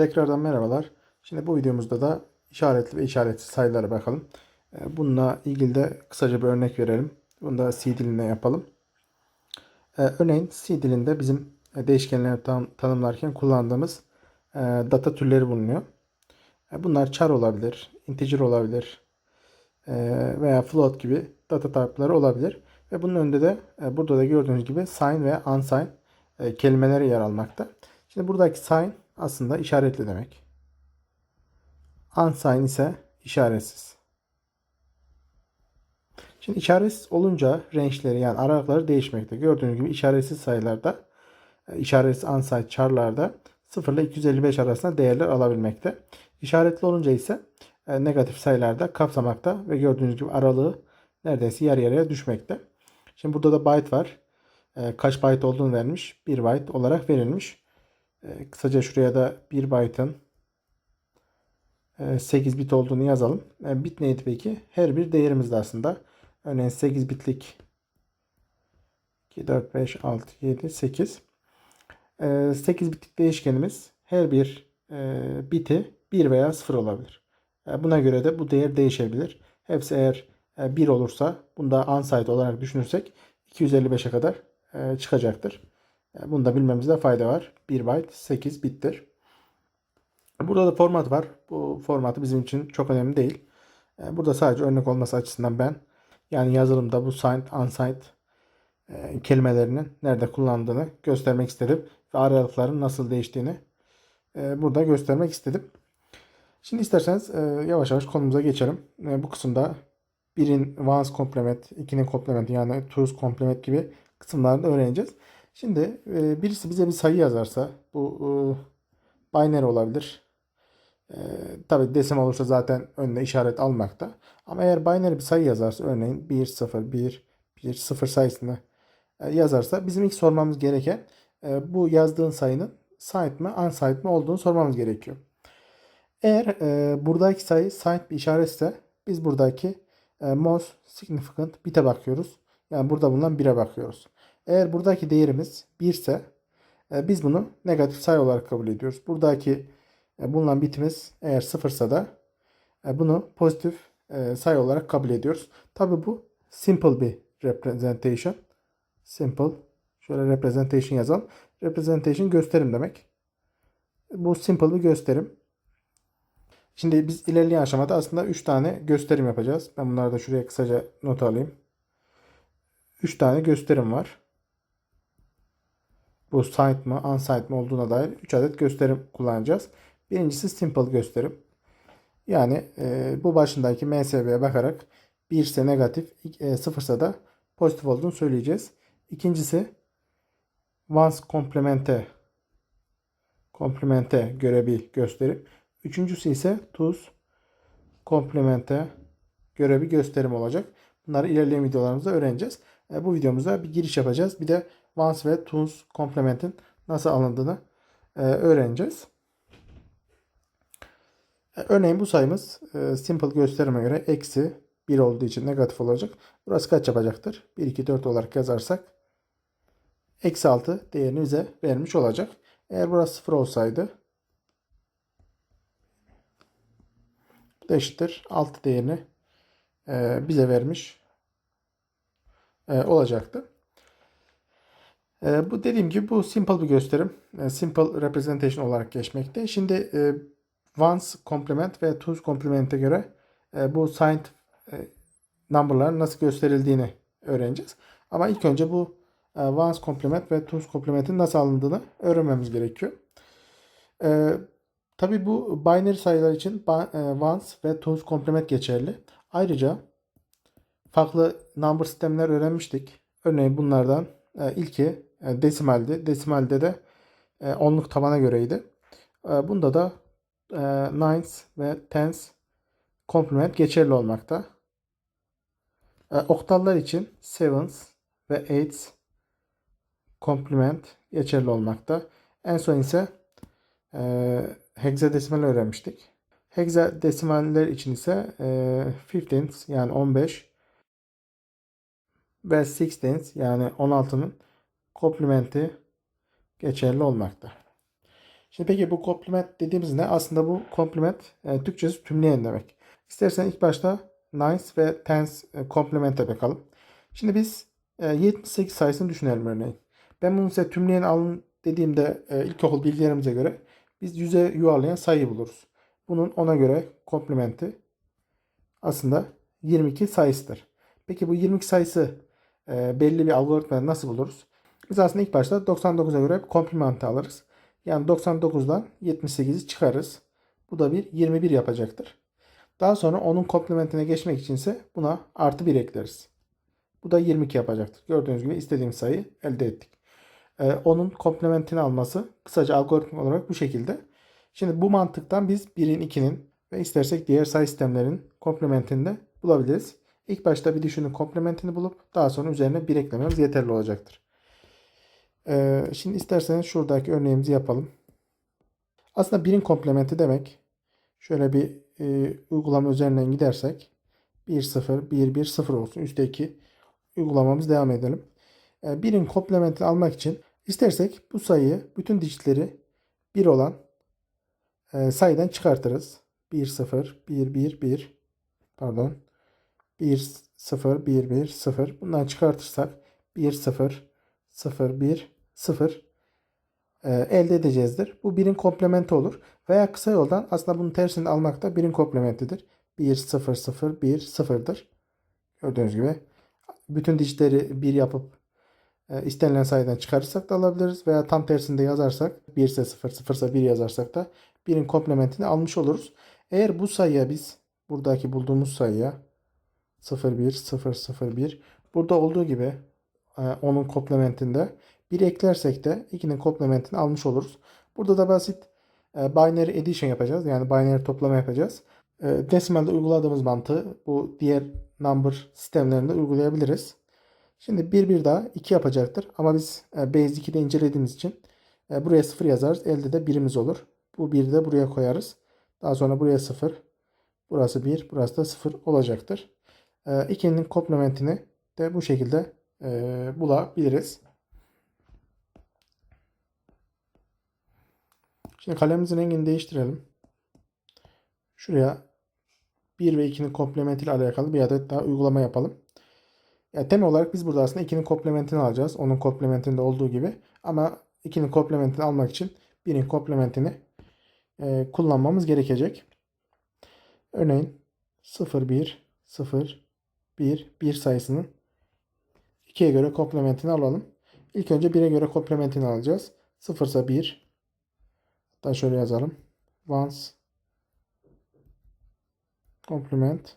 Tekrardan merhabalar. Şimdi bu videomuzda da işaretli ve işaretsiz sayılara bakalım. Ee, Bununla ilgili de kısaca bir örnek verelim. Bunu da C dilinde yapalım. Ee, Örneğin C dilinde bizim e, değişkenleri tan- tanımlarken kullandığımız e, data türleri bulunuyor. E, Bunlar char olabilir, integer olabilir veya float gibi data type'ları olabilir. Ve bunun önünde de burada da gördüğünüz gibi sign ve unsign kelimeleri yer almakta. Şimdi buradaki sign aslında işaretli demek. Unsign ise işaretsiz. Şimdi işaretsiz olunca range'leri yani aralıkları değişmekte. Gördüğünüz gibi işaretsiz sayılarda e, işaretsiz unsigned char'larda 0 ile 255 arasında değerler alabilmekte. İşaretli olunca ise e, negatif sayılarda kapsamakta ve gördüğünüz gibi aralığı neredeyse yarı yarıya düşmekte. Şimdi burada da byte var. E, Kaç byte olduğunu vermiş. 1 byte olarak verilmiş. E, Kısaca şuraya da 1 byte'ın e, 8 bit olduğunu yazalım. E, Bit neydi peki? Her bir değerimiz de aslında. Örneğin 8 bitlik 2, 4, 5, 6, 7, 8. 8 bitlik değişkenimiz her bir e, biti 1 veya 0 olabilir. E, Buna göre de bu değer değişebilir. Hepsi eğer e, 1 olursa bunu da unsigned olarak düşünürsek 255'e kadar e, çıkacaktır. Bunu da bilmemizde fayda var. 1 byte 8 bittir. Burada da format var. Bu formatı bizim için çok önemli değil. E, Burada sadece örnek olması açısından ben yani yazılımda bu signed, unsigned e, kelimelerinin nerede kullandığını göstermek istedim. Ve aralıkların nasıl değiştiğini e, burada göstermek istedim. Şimdi isterseniz yavaş yavaş konumuza geçelim. Bu kısımda birin once complement, ikinin complement yani two's complement gibi kısımlarını öğreneceğiz. Şimdi e, birisi bize bir sayı yazarsa bu e, binary olabilir. E, tabii desimal olursa zaten önüne işaret almakta. Ama eğer binary bir sayı yazarsa örneğin 1, 0, 1, 1, 0 sayısını e, yazarsa bizim ilk sormamız gereken e, bu yazdığın sayının signed mi unsigned mi olduğunu sormamız gerekiyor. Eğer e, buradaki sayı signed bir işaretse biz buradaki e, most significant bit'e bakıyoruz. Yani burada bulunan 1'e bakıyoruz. Eğer buradaki değerimiz 1 ise e, biz bunu negatif sayı olarak kabul ediyoruz. Buradaki e, bulunan bitimiz eğer 0 ise da e, bunu pozitif sayı olarak kabul ediyoruz. Tabi bu simple bir representation. Simple. Şöyle representation yazalım. Representation gösterim demek. Bu simple bir gösterim. Şimdi biz ilerleyen aşamada aslında 3 tane gösterim yapacağız. Ben bunları da şuraya kısaca not alayım. 3 tane gösterim var. Bu site mı, unsigned mı olduğuna dair 3 adet gösterim kullanacağız. Birincisi simple gösterim. Yani e, bu başındaki MSB'ye bakarak 1 ise negatif, 0 ise da pozitif olduğunu söyleyeceğiz. İkincisi once complemente komplemente göre bir gösterim. Üçüncüsü ise tuz komplemente göre bir gösterim olacak. Bunları ilerleyen videolarımızda öğreneceğiz. E, bu videomuzda bir giriş yapacağız. Bir de once ve tuz komplementin nasıl alındığını e, öğreneceğiz. E, örneğin bu sayımız e, simple gösterime göre eksi 1 olduğu için negatif olacak. Burası kaç yapacaktır? 1, 2, 4 olarak yazarsak eksi 6 değerini bize vermiş olacak. Eğer burası 0 olsaydı bu da eşittir 6 değerini bize vermiş olacaktı. E, bu dediğim gibi bu simple bir gösterim. E, simple representation olarak geçmekte. Şimdi e, once complement ve two's complement'e göre e, bu signed e, number'ların nasıl gösterildiğini öğreneceğiz. Ama ilk önce bu e, once complement ve two's complement'in nasıl alındığını öğrenmemiz gerekiyor. E, Tabi bu binary sayılar için e, once ve two's complement geçerli. Ayrıca farklı number sistemler öğrenmiştik. Örneğin bunlardan e, ilki e, desimaldi. Desimalde de e, onluk tabana göreydi. E, bunda da e, nines ve tens complement geçerli olmakta. E, oktallar için sevens ve eights complement geçerli olmakta. En son ise e, hexadesimal öğrenmiştik. Hexadesimaller için ise e, fifteenths yani 15 ve sixteenths yani 16'nın komplementi geçerli olmakta. Şimdi peki bu komplement dediğimiz ne? Aslında bu komplement e, Türkçesi tümleyen demek. İstersen ilk başta nice ve tens e, komplemente bakalım. Şimdi biz e, 78 sayısını düşünelim örneğin. Ben bunu size tümleyen alın dediğimde e, ilkokul bilgilerimize göre biz yüze yuvarlayan sayıyı buluruz. Bunun ona göre komplementi aslında 22 sayısıdır. Peki bu 22 sayısı e, belli bir algoritmayla nasıl buluruz? Biz aslında ilk başta 99'a göre komplementi alırız. Yani 99'dan 78'i çıkarırız. Bu da bir 21 yapacaktır. Daha sonra onun komplementine geçmek için ise buna artı 1 ekleriz. Bu da 22 yapacaktır. Gördüğünüz gibi istediğim sayıyı elde ettik. Ee, onun komplementini alması kısaca algoritma olarak bu şekilde. Şimdi bu mantıktan biz 1'in 2'nin ve istersek diğer sayı sistemlerin komplementini de bulabiliriz. İlk başta bir düşünün komplementini bulup daha sonra üzerine 1 eklememiz yeterli olacaktır. Ee, şimdi isterseniz şuradaki örneğimizi yapalım. Aslında birin komplementi demek şöyle bir e, uygulama üzerinden gidersek 1 0 1 1 0 olsun. Üstteki uygulamamız devam edelim. E, birin komplementini almak için istersek bu sayıyı bütün dijitleri 1 olan e, sayıdan çıkartırız. 1 0 1 1 1 pardon 1 0 1 1 0 bundan çıkartırsak 1 0 0 1 0 e, elde edeceğizdir. Bu birin komplementi olur. Veya kısa yoldan aslında bunun tersini almak da birin komplementidir. 1 0 0 1 0'dır. Gördüğünüz gibi bütün dijitleri 1 yapıp e, istenilen sayıdan çıkarırsak da alabiliriz. Veya tam tersinde yazarsak 1 ise 0 0 ise 1 yazarsak da birin komplementini almış oluruz. Eğer bu sayıya biz buradaki bulduğumuz sayıya 0 1 0 0 1 burada olduğu gibi onun komplementinde 1 eklersek de 2'nin komplementini almış oluruz. Burada da basit e, binary addition yapacağız. Yani binary toplama yapacağız. E, Decimal'de uyguladığımız mantığı bu diğer number sistemlerinde uygulayabiliriz. Şimdi bir bir daha 2 yapacaktır. Ama biz e, base 2'de incelediğimiz için e, buraya 0 yazarız. Elde de birimiz olur. Bu 1'i de buraya koyarız. Daha sonra buraya 0. Burası 1. Burası da 0 olacaktır. 2'nin komplementini de bu şekilde e, bulabiliriz. Şimdi kalemimizin rengini değiştirelim. Şuraya 1 ve 2'nin komplementiyle alakalı bir adet daha uygulama yapalım. Yani temel olarak biz burada aslında 2'nin komplementini alacağız. Onun komplementinde olduğu gibi. Ama 2'nin komplementini almak için 1'in komplementini e, kullanmamız gerekecek. Örneğin 0, 1, 0, 1, 1 sayısının 2'ye göre komplementini alalım. İlk önce 1'e göre komplementini alacağız. 0 ise 1. Hatta şöyle yazalım. Once complement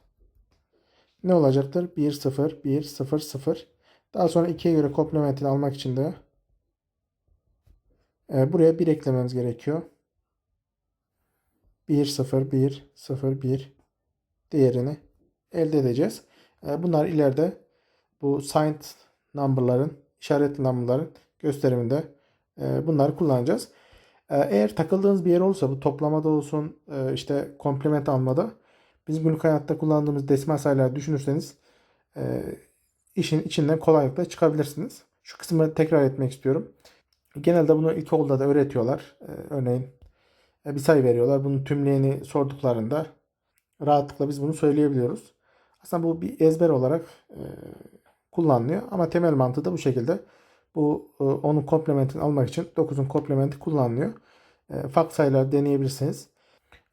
ne olacaktır? 1 0 1 0 0. Daha sonra 2'ye göre komplementini almak için de e, buraya 1 eklememiz gerekiyor. 1 0 1 0 1 değerini elde edeceğiz. E, bunlar ileride bu signed number'ların, işaretli number'ların gösteriminde e, bunları kullanacağız. E, eğer takıldığınız bir yer olursa bu toplamada olsun e, işte komplement almada biz günlük hayatta kullandığımız desimal sayılar düşünürseniz e, işin içinden kolaylıkla çıkabilirsiniz. Şu kısmı tekrar etmek istiyorum. Genelde bunu ilkokulda da öğretiyorlar. E, örneğin e, bir sayı veriyorlar. Bunun tümleyeni sorduklarında rahatlıkla biz bunu söyleyebiliyoruz. Aslında bu bir ezber olarak e, kullanılıyor. Ama temel mantığı da bu şekilde. Bu e, onun komplementini almak için 9'un komplementi kullanılıyor. E, farklı sayılar deneyebilirsiniz.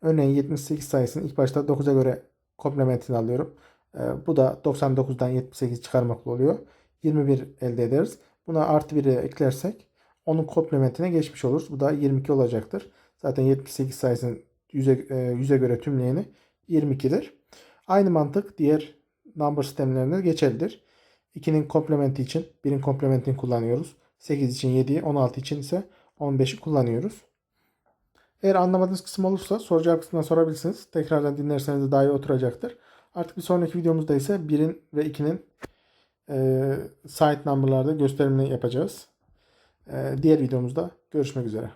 Örneğin 78 sayısını ilk başta 9'a göre komplementini alıyorum. E, bu da 99'dan 78 çıkarmakla oluyor. 21 elde ederiz. Buna artı 1'e eklersek onun komplementine geçmiş oluruz. Bu da 22 olacaktır. Zaten 78 sayısının 100'e, 100'e göre tümleyeni 22'dir. Aynı mantık diğer number sistemlerine geçerlidir. 2'nin komplementi için 1'in komplementini kullanıyoruz. 8 için 7'yi, 16 için ise 15'i kullanıyoruz. Eğer anlamadığınız kısım olursa soru cevap kısmından sorabilirsiniz. Tekrardan dinlerseniz de daha iyi oturacaktır. Artık bir sonraki videomuzda ise 1'in ve 2'nin e, site number'larda gösterimini yapacağız. E, diğer videomuzda görüşmek üzere.